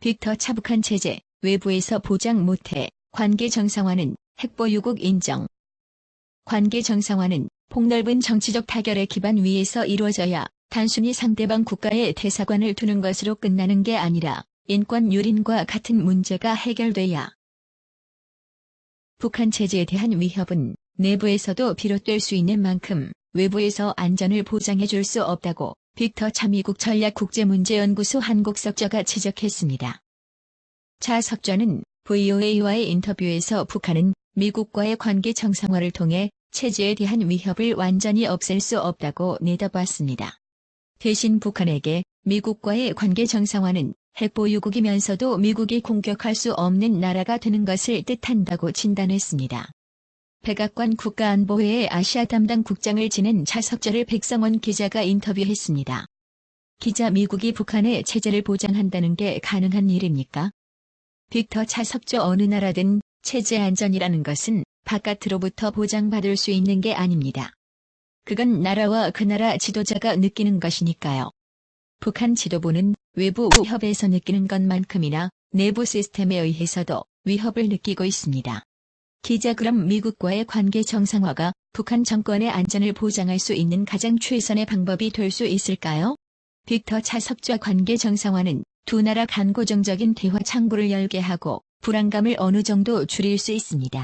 빅터 차북한 체제, 외부에서 보장 못해, 관계 정상화는 핵보 유국 인정. 관계 정상화는 폭넓은 정치적 타결의 기반 위에서 이루어져야 단순히 상대방 국가의 대사관을 두는 것으로 끝나는 게 아니라 인권 유린과 같은 문제가 해결돼야 북한 체제에 대한 위협은 내부에서도 비롯될 수 있는 만큼 외부에서 안전을 보장해 줄 수 없다고 빅터 참미국 전략국제문제연구소 한국석저가 지적했습니다. 차 석저는 VOA와의 인터뷰에서 북한은 미국과의 관계 정상화를 통해 체제에 대한 위협을 완전히 없앨 수 없다고 내다봤습니다. 대신 북한에게 미국과의 관계 정상화는 핵보유국이면서도 미국이 공격할 수 없는 나라가 되는 것을 뜻한다고 진단했습니다. 백악관 국가안보회의 아시아 담당 국장을 지낸 차석절을 백성원 기자가 인터뷰했습니다. 기자 미국이 북한의 체제를 보장한다는 게 가능한 일입니까? 빅터 차석조 어느 나라든 체제 안전이라는 것은 바깥으로부터 보장받을 수 있는 게 아닙니다. 그건 나라와 그 나라 지도자가 느끼는 것이니까요. 북한 지도부는 외부 위협에서 느끼는 것만큼이나 내부 시스템에 의해서도 위협을 느끼고 있습니다. 기자 그럼 미국과의 관계 정상화가 북한 정권의 안전을 보장할 수 있는 가장 최선의 방법이 될 수 있을까요? 빅터 차석좌 관계 정상화는 두 나라 간 고정적인 대화 창구를 열게 하고 불안감을 어느 정도 줄일 수 있습니다.